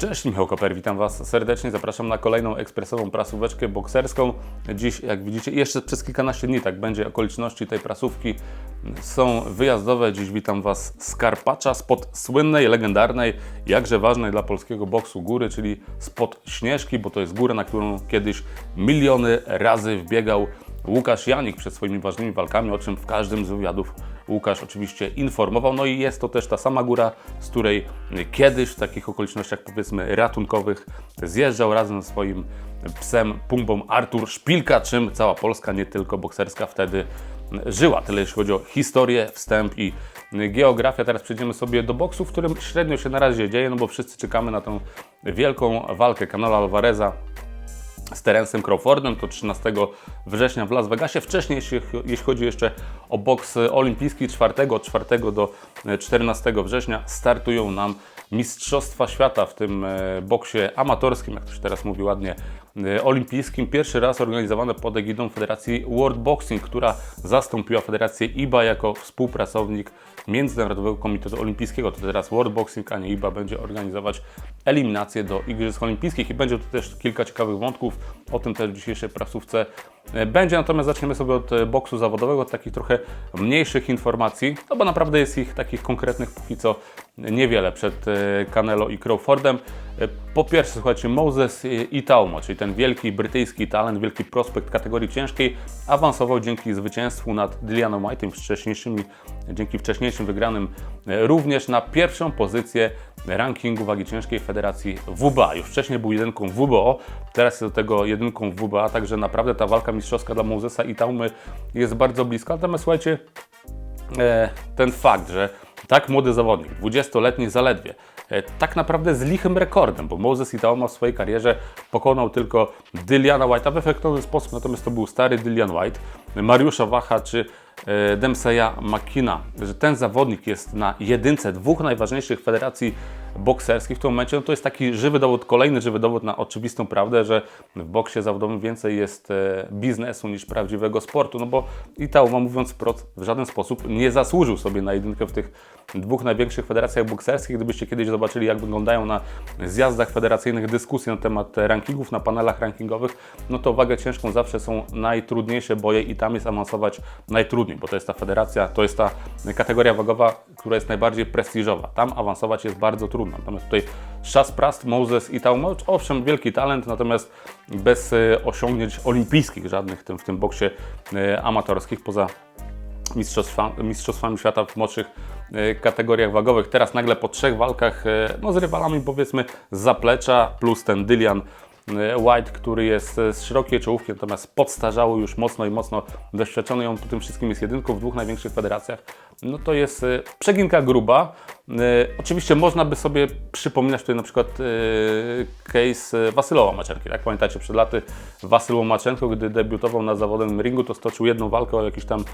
Cześć, Michał Koper, witam Was serdecznie. Zapraszam na kolejną ekspresową prasóweczkę bokserską. Dziś, jak widzicie, jeszcze przez kilkanaście dni tak będzie. Okoliczności tej prasówki są wyjazdowe. Dziś witam Was z Karpacza, spod słynnej, legendarnej, jakże ważnej dla polskiego boksu góry, czyli spod Śnieżki, bo to jest góra, na którą kiedyś miliony razy wbiegał Łukasz Janik przed swoimi ważnymi walkami, o czym w każdym z wywiadów Łukasz oczywiście informował. No i jest to też ta sama góra, z której kiedyś w takich okolicznościach powiedzmy ratunkowych zjeżdżał razem ze swoim psem Pumbą Artur Szpilka, czym cała Polska, nie tylko bokserska wtedy żyła. Tyle jeśli chodzi o historię, wstęp i geografię. Teraz przejdziemy sobie do boksu, w którym średnio się na razie dzieje, no bo wszyscy czekamy na tą wielką walkę Canelo Alvareza z Terencem Crawfordem, to 13 września w Las Vegasie. Wcześniej, jeśli, chodzi jeszcze o boks olimpijski, 4, od 4 do 14 września startują nam Mistrzostwa Świata w tym e, boksie amatorskim, jak to się teraz mówi ładnie, e, olimpijskim. Pierwszy raz organizowane pod egidą Federacji World Boxing, która zastąpiła Federację IBA jako współpracownik Międzynarodowego Komitetu Olimpijskiego. To teraz World Boxing, a nie IBA będzie organizować eliminację do Igrzysk Olimpijskich i będzie tu też kilka ciekawych wątków, o tym też w dzisiejszej prasówce będzie. Natomiast zaczniemy sobie od e, boksu zawodowego, od takich trochę mniejszych informacji, no bo naprawdę jest ich takich konkretnych póki co niewiele przed e, Canelo i Crawfordem. Po pierwsze, słuchajcie, Moses Itaumo, czyli ten wielki brytyjski talent, wielki prospekt kategorii ciężkiej, awansował dzięki zwycięstwu nad Dillianem White'em wcześniejszymi, dzięki wcześniejszym wygranym również na pierwszą pozycję rankingu wagi ciężkiej Federacji WBA. Już wcześniej był jedynką WBO, teraz jest do tego jedynką WBA, także naprawdę ta walka mistrzowska dla Mosesa i Taumy jest bardzo bliska. Natomiast słuchajcie, e, ten fakt, że tak młody zawodnik, 20-letni zaledwie, e, tak naprawdę z lichym rekordem, bo Moses Itaoma w swojej karierze pokonał tylko Dilliana White'a w efektowny sposób, natomiast to był stary Dillian White, Mariusza Wacha czy e, Demseya Makina, że ten zawodnik jest na jedynce dwóch najważniejszych federacji bokserskich w tym momencie, no to jest taki żywy dowód, kolejny żywy dowód na oczywistą prawdę, że w boksie zawodowym więcej jest e, biznesu niż prawdziwego sportu, no bo Itauma mówiąc wprost w żaden sposób nie zasłużył sobie na jedynkę w tych dwóch największych federacjach bokserskich. Gdybyście kiedyś zobaczyli, jak wyglądają na zjazdach federacyjnych dyskusje na temat rankingów, na panelach rankingowych, no to wagę ciężką zawsze są najtrudniejsze boje i tam jest awansować najtrudniej, bo to jest ta federacja, to jest ta kategoria wagowa, która jest najbardziej prestiżowa. Tam awansować jest bardzo trudno. Natomiast tutaj Shas Prast, Moses i Taumowicz, owszem, wielki talent, natomiast bez e, osiągnięć olimpijskich żadnych w tym, boksie e, amatorskich, poza mistrzostwa, mistrzostwami świata w młodszych e, kategoriach wagowych. Teraz nagle po trzech walkach no, z rywalami powiedzmy z zaplecza, plus ten Dylian White, który jest z szerokiej czołówki, natomiast podstarzały już mocno i mocno doświadczony. On po tym wszystkim jest jedynką w dwóch największych federacjach. No to jest e, przeginka gruba. E, oczywiście można by sobie przypominać tutaj na przykład e, case Wasylowa Maczenki. Jak pamiętacie, przed laty Wasyl Łomaczenko, gdy debiutował na zawodowym ringu, to stoczył jedną walkę o jakiś tam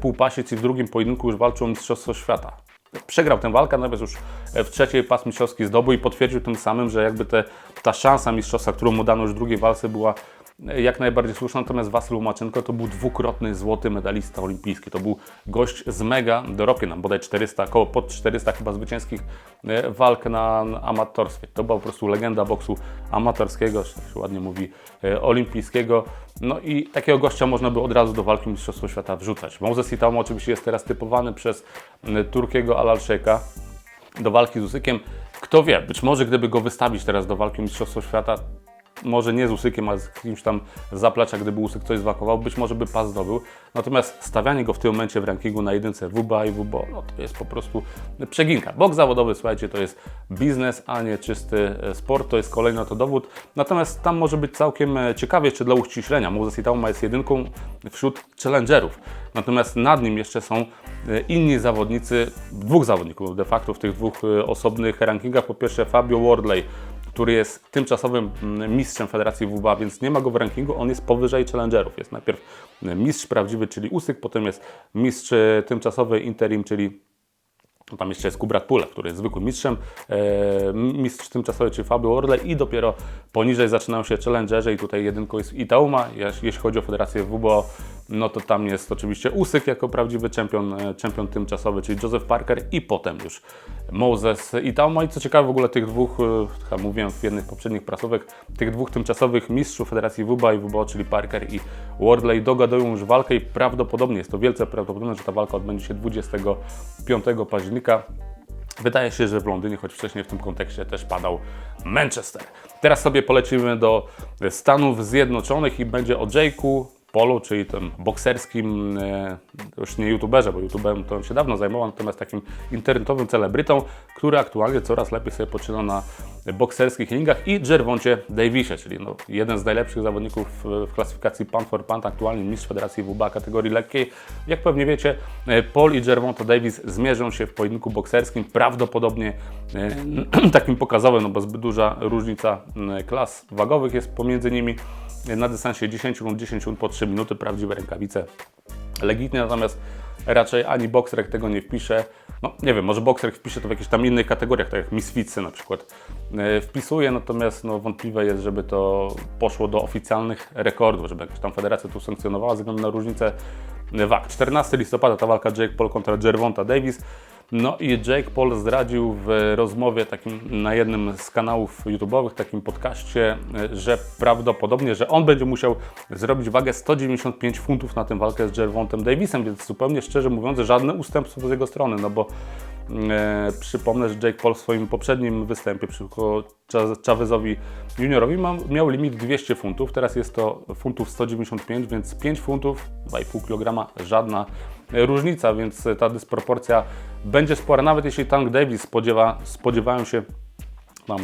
półpasiec i w drugim pojedynku już walczył o Mistrzostwo Świata przegrał tę walkę, natomiast już w trzeciej pas mistrzowski zdobył i potwierdził tym samym, że jakby te, ta szansa mistrzostwa, którą mu dano już w drugiej walce była jak najbardziej słuszna, natomiast Wasyl Łomaczenko to był dwukrotny złoty medalista olimpijski. To był gość z mega dorobkiem, nam bodaj 400, około pod 400 chyba zwycięskich e, walk na amatorstwie. To była po prostu legenda boksu amatorskiego, czy ładnie mówi, e, olimpijskiego. No i takiego gościa można by od razu do walki Mistrzostwa Świata wrzucać. Moses Itamo oczywiście jest teraz typowany przez Turkiego Alalszeka do walki z Usykiem. Kto wie, być może gdyby go wystawić teraz do walki Mistrzostwa Świata, może nie z Usykiem, ale z kimś tam zaplecza, gdyby Usyk coś zwakował, być może by pas zdobył. Natomiast stawianie go w tym momencie w rankingu na jedynce WBA i WBO, no to jest po prostu przeginka. Bok zawodowy, słuchajcie, to jest biznes, a nie czysty e, sport, to jest kolejny to dowód. Natomiast tam może być całkiem e, ciekawie jeszcze dla uściślenia. Moses Itauma jest jedynką wśród challengerów. Natomiast nad nim jeszcze są e, inni zawodnicy, dwóch zawodników de facto w tych dwóch osobnych rankingach. Po pierwsze Fabio Wardley, który jest tymczasowym mm, mistrzem Federacji WBA, więc nie ma go w rankingu, on jest powyżej challengerów. Jest najpierw mistrz prawdziwy, czyli Usyk, potem jest mistrz e, tymczasowy interim, czyli tam jeszcze jest Kubrat Pula, który jest zwykłym mistrzem, e, mistrz tymczasowy, czyli Fabio Orle i dopiero poniżej zaczynają się challengerzy i tutaj jedynką jest Itauma, jeśli chodzi o Federację WBO, no to tam jest oczywiście Usyk jako prawdziwy czempion, e, czempion tymczasowy, czyli Joseph Parker i potem już Moses i tam. No i co ciekawe w ogóle tych dwóch, e, chyba mówiłem w jednych poprzednich prasówek, tych dwóch tymczasowych mistrzów Federacji WBA i WBO, czyli Parker i Wardley dogadują już walkę i prawdopodobnie, jest to wielce prawdopodobne, że ta walka odbędzie się 25 października. Wydaje się, że w Londynie, choć wcześniej w tym kontekście też padał Manchester. Teraz sobie polecimy do Stanów Zjednoczonych i będzie o Jake'u Polu, czyli tym bokserskim, e, już nie youtuberze, bo youtuberem to się dawno zajmował, natomiast takim internetowym celebrytą, który aktualnie coraz lepiej sobie poczyna na bokserskich ringach i Gervoncie Davisie, czyli no, jeden z najlepszych zawodników w, klasyfikacji Pound for Pound, aktualnie mistrz Federacji WBA kategorii lekkiej. Jak pewnie wiecie, e, Paul i Gervonta Davis zmierzą się w pojedynku bokserskim, prawdopodobnie e, takim pokazowym, no bo zbyt duża różnica klas wagowych jest pomiędzy nimi na dystansie 10 lub 10 po 3 minuty, prawdziwe rękawice legitnie, natomiast raczej ani Boxrec tego nie wpisze. No nie wiem, może Boxrec wpisze to w jakichś tam innych kategoriach, tak jak Misfitsy na przykład e, wpisuje, natomiast no, wątpliwe jest, żeby to poszło do oficjalnych rekordów, żeby jakaś tam federacja tu sankcjonowała ze względu na różnicę wag. 14 listopada ta walka Jake Paul kontra Gervonta Davis. No i Jake Paul zdradził w rozmowie takim na jednym z kanałów YouTube'owych, takim podcaście, że prawdopodobnie, że on będzie musiał zrobić wagę 195 funtów na tę walkę z Gervontem Davisem, więc zupełnie szczerze mówiąc, żadne ustępstwo z jego strony, no bo E, przypomnę, że Jake Paul w swoim poprzednim występie przeciwko Chavezowi juniorowi miał limit 200 funtów, teraz jest to funtów 195, więc 5 funtów, 2,5 kg, żadna różnica, więc ta dysproporcja będzie spora, nawet jeśli Tank Davis spodziewa, spodziewają się tam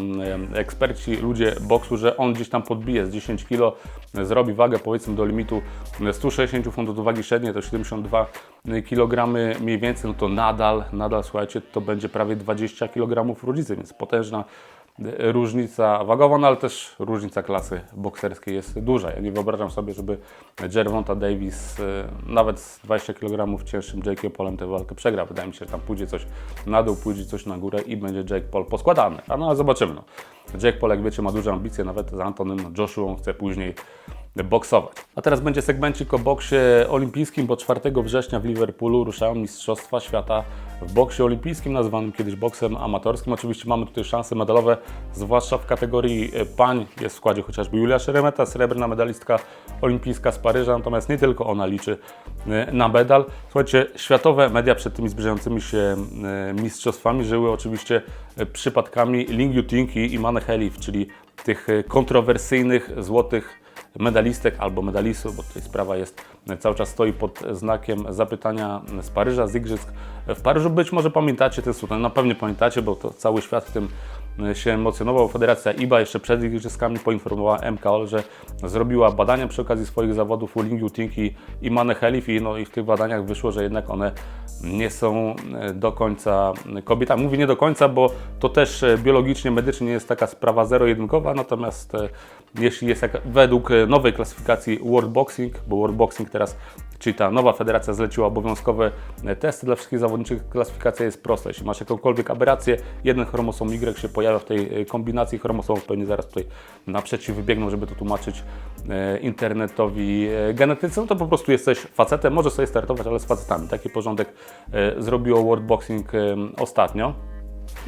eksperci, ludzie boksu, że on gdzieś tam podbije z 10 kg, zrobi wagę powiedzmy do limitu 160 funtów do wagi średniej, to 72 kg mniej więcej, no to nadal, nadal słuchajcie, to będzie prawie 20 kg różnicy, więc potężna różnica wagowa, no ale też różnica klasy bokserskiej jest duża. Ja nie wyobrażam sobie, żeby Gervonta Davis e, nawet z 20 kg cięższym Jake'iem Polem tę walkę przegrał. Wydaje mi się, że tam pójdzie coś na dół, pójdzie coś na górę i będzie Jake Paul poskładany. A no ale zobaczymy. No. Jake Paul, jak wiecie, ma duże ambicje, nawet z Antonym Joshua chce później boksować. A teraz będzie segmencik o boksie olimpijskim, bo 4 września w Liverpoolu ruszają Mistrzostwa Świata w boksie olimpijskim, nazywanym kiedyś boksem amatorskim. Oczywiście mamy tutaj szanse medalowe, zwłaszcza w kategorii e, pań. Jest w składzie chociażby Julia Szeremeta, srebrna medalistka olimpijska z Paryża, natomiast nie tylko ona liczy e, na medal. Słuchajcie, światowe media przed tymi zbliżającymi się e, mistrzostwami żyły oczywiście przypadkami Ling Yuting i Imane Helif, czyli tych kontrowersyjnych złotych medalistek albo medalistów, bo tutaj sprawa jest, cały czas stoi pod znakiem zapytania z Paryża, z Igrzysk w Paryżu. Być może pamiętacie ten słów, na pewno pamiętacie, bo to cały świat w tym się emocjonował. Federacja IBA jeszcze przed Igrzyskami poinformowała MKOL, że zrobiła badania przy okazji swoich zawodów u Ling Yuting i, Mane Helif i, no, i w tych badaniach wyszło, że jednak one nie są do końca kobietami. Mówię nie do końca, bo to też biologicznie, medycznie nie jest taka sprawa zero-jedynkowa, natomiast e, jeśli jest według nowej klasyfikacji World Boxing, bo World Boxing teraz czyli ta nowa federacja zleciła obowiązkowe e, testy dla wszystkich zawodniczych. Klasyfikacja jest prosta. Jeśli masz jakąkolwiek aberrację, jeden chromosom Y się pojawia w tej e, kombinacji chromosomów, pewnie zaraz tutaj naprzeciw wybiegną, żeby to tłumaczyć e, internetowi genetycy, no to po prostu jesteś facetem, może sobie startować, ale z facetami. Taki porządek zrobiło World Boxing ostatnio.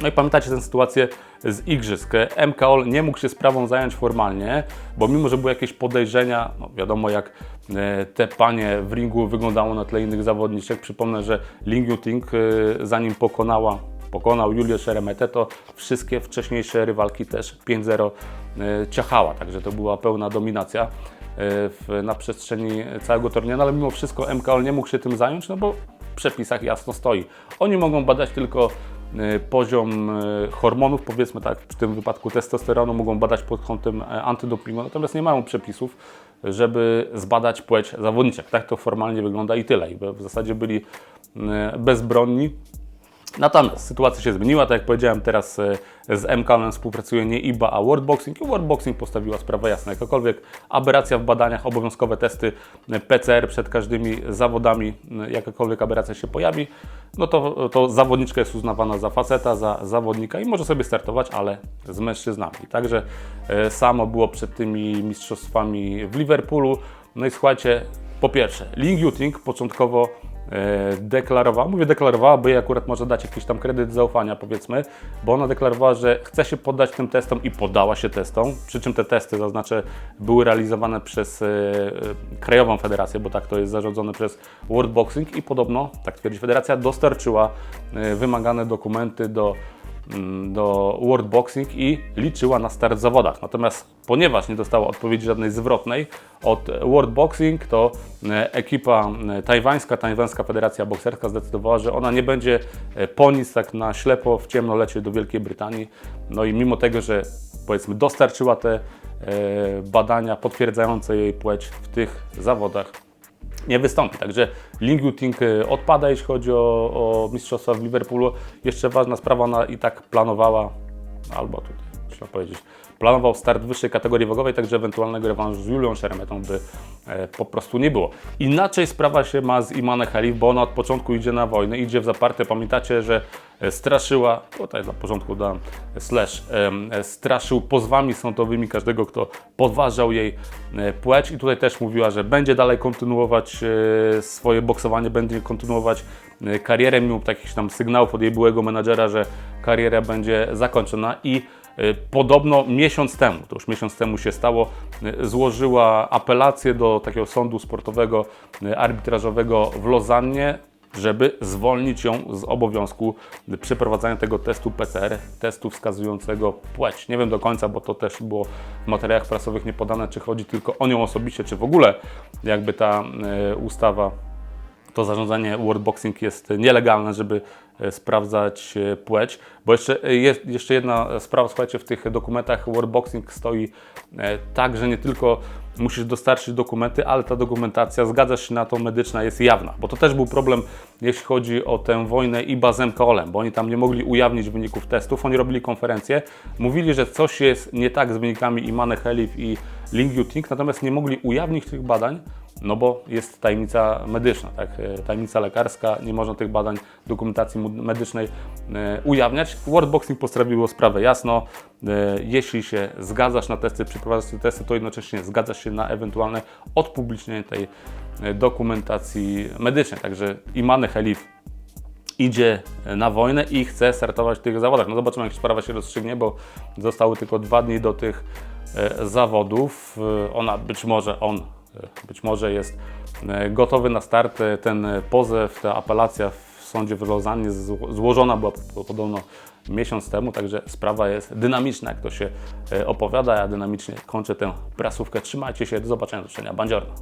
No i pamiętacie tę sytuację z igrzysk. MKOL nie mógł się sprawą zająć formalnie, bo mimo, że były jakieś podejrzenia, no wiadomo jak e, te panie w ringu wyglądało na tle innych zawodniczek. Przypomnę, że Ling Yuting e, zanim pokonała pokonał Julię Szeremetę, to wszystkie wcześniejsze rywalki też 5-0 e, ciachała, także to była pełna dominacja na przestrzeni całego turnieju, no ale mimo wszystko MKOL nie mógł się tym zająć, no bo w przepisach jasno stoi. Oni mogą badać tylko poziom y, hormonów, powiedzmy tak, w tym wypadku testosteronu, mogą badać pod kątem e, antydopingu, natomiast nie mają przepisów, żeby zbadać płeć zawodniczek. Tak to formalnie wygląda i tyle. I w zasadzie byli bezbronni Natomiast sytuacja się zmieniła, tak jak powiedziałem, teraz e, z MKM współpracuje nie IBA, a World Boxing i World Boxing postawiła sprawę jasna. Jakakolwiek aberracja w badaniach, obowiązkowe testy e, PCR przed każdymi zawodami, e, jakakolwiek aberracja się pojawi, no to, to zawodniczka jest uznawana za faceta, za zawodnika i może sobie startować, ale z mężczyznami. Także samo było przed tymi mistrzostwami w Liverpoolu. No i słuchajcie, Po pierwsze, Ling Yuting początkowo e, deklarowała, mówię deklarowała, bo jej akurat może dać jakiś tam kredyt zaufania powiedzmy, bo ona deklarowała, że chce się poddać tym testom i poddała się testom, przy czym te testy, zaznaczę, były realizowane przez e, e, Krajową Federację, bo tak to jest zarządzone przez World Boxing i podobno, tak twierdzi Federacja, dostarczyła e, wymagane dokumenty do do World Boxing i liczyła na start w zawodach. Natomiast ponieważ nie dostała odpowiedzi żadnej zwrotnej od World Boxing, to e, ekipa e, tajwańska, tajwańska Federacja Bokserska zdecydowała, że ona nie będzie e, po nic tak na ślepo w ciemno lecieć do Wielkiej Brytanii. No i mimo tego, że powiedzmy dostarczyła te badania potwierdzające jej płeć w tych zawodach, nie wystąpi. Także Ling Yuting y, odpada, jeśli chodzi o, o mistrzostwa w Liverpoolu. Jeszcze ważna sprawa, ona i tak planowała, albo tutaj trzeba powiedzieć, planował start wyższej kategorii wagowej, także ewentualnego rewanżu z Julią Szermetą by e, po prostu nie było. Inaczej sprawa się ma z Imane Khalif, bo ona od początku idzie na wojnę, idzie w zaparte. Pamiętacie, że e, straszyła, tutaj dla porządku dam slash, e, straszył pozwami sądowymi każdego, kto podważał jej płeć i tutaj też mówiła, że będzie dalej kontynuować swoje boksowanie, będzie kontynuować karierę, mimo takich tam sygnałów od jej byłego menadżera, że kariera będzie zakończona i podobno miesiąc temu, to już miesiąc temu się stało, e, złożyła apelację do takiego sądu sportowego, e, arbitrażowego w Lozannie, żeby zwolnić ją z obowiązku przeprowadzania tego testu PCR, testu wskazującego płeć. Nie wiem do końca, bo to też było w materiałach prasowych nie podane, czy chodzi tylko o nią osobiście, czy w ogóle jakby ta ustawa to zarządzanie World Boxing jest nielegalne, żeby e, sprawdzać e, płeć. Bo jeszcze, e, jest jeszcze jedna sprawa, słuchajcie, w tych dokumentach World Boxing stoi tak, że nie tylko musisz dostarczyć dokumenty, ale ta dokumentacja, zgadzasz się na to, medyczna jest jawna. Bo to też był problem, jeśli chodzi o tę wojnę i bazem Koolem, bo oni tam nie mogli ujawnić wyników testów, oni robili konferencję, mówili, że coś jest nie tak z wynikami Imane Helif i Ling Yuting, natomiast nie mogli ujawnić tych badań, no bo jest tajemnica medyczna, tak? E, tajemnica lekarska, nie można tych badań, dokumentacji medycznej e, ujawniać. World Boxing postawiło sprawę jasno, e, jeśli się zgadzasz na testy, przeprowadzasz te testy, to jednocześnie zgadzasz się na ewentualne odpublicznienie tej dokumentacji medycznej. Także Imane Helif idzie na wojnę i chce startować w tych zawodach. No zobaczymy, jak sprawa się rozstrzygnie, bo zostały tylko dwa dni do tych zawodów. Ona być może, on być może jest e, gotowy na start. E, Ten e, pozew, ta apelacja w sądzie w Lozannie zło- złożona była po- podobno miesiąc temu, także sprawa jest dynamiczna, jak to się opowiada. Ja dynamicznie kończę tę prasówkę. Trzymajcie się, do zobaczenia, do zobaczenia. Bandziorno.